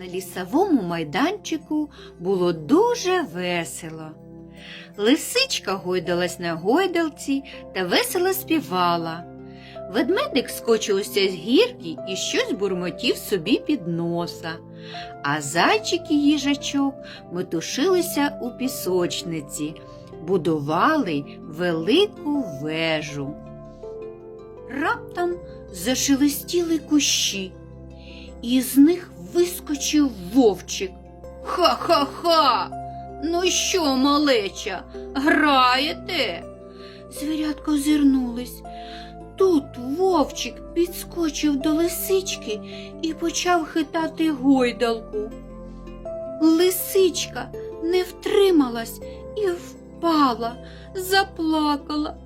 На лісовому майданчику було дуже весело. Лисичка гойдалась на гойдалці та весело співала. Ведмедик скочився з гірки і щось бурмотів собі під носа, а зайчик і їжачок метушилися у пісочниці, будували велику вежу. Раптом зашелестіли кущі, і з них вискочив вовчик. Ха-ха-ха! Ну що, малеча, граєте? Звірятка озирнулись. Тут вовчик підскочив до лисички і почав хитати гойдалку. Лисичка не втрималась і впала, заплакала.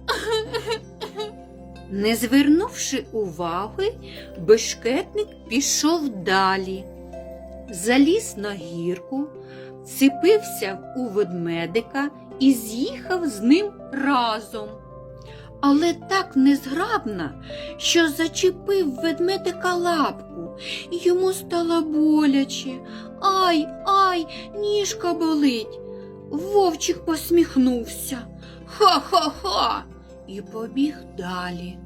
Не звернувши уваги, бешкетник пішов далі. Заліз на гірку, цепився у ведмедика і з'їхав з ним разом. Але так незграбно, що зачепив ведмедика лапку, йому стало боляче. Ай, ай, ніжка болить. Вовчик посміхнувся. Ха-ха-ха. І побіг далі.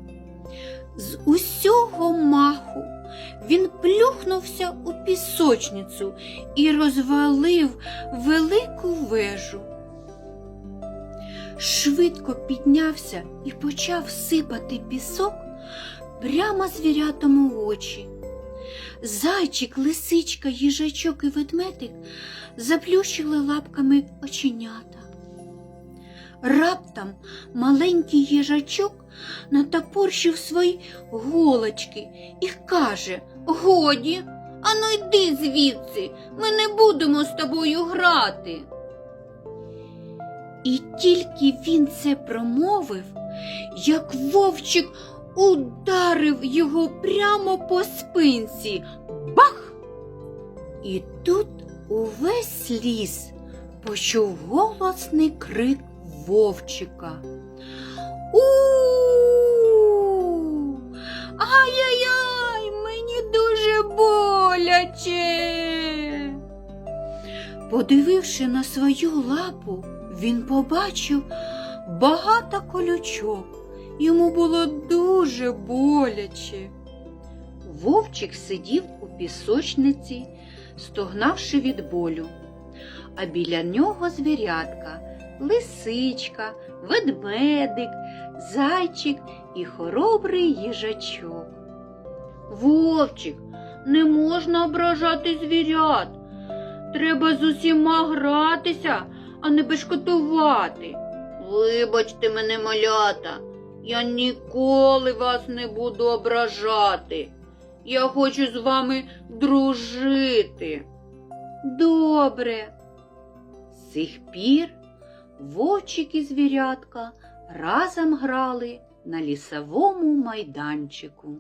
З усього маху він плюхнувся у пісочницю і розвалив велику вежу. Швидко піднявся і почав сипати пісок прямо звірятам у очі. Зайчик, лисичка, їжачок і ведмедик заплющили лапками оченята. Раптом маленький їжачок натопорщив свої голочки і каже Годі, ану йди звідси, ми не будемо з тобою грати. І тільки він це промовив, як вовчик ударив його прямо по спинці. Бах! І тут увесь ліс почув голосний крик вовчика. У! Ай-яй-яй, мені дуже боляче. Подививши на свою лапу, він побачив багато колючок. Йому було дуже боляче. Вовчик сидів у пісочниці, стогнавши від болю, а біля нього звірятка, лисичка, ведмедик, зайчик і хоробрий їжачок. Вовчик, не можна ображати звірят. Треба з усіма гратися, а не бешкотувати. Вибачте мене, малята, я ніколи вас не буду ображати. Я хочу з вами дружити. Добре. З цих пір вовчик і звірятка разом грали на лісовому майданчику.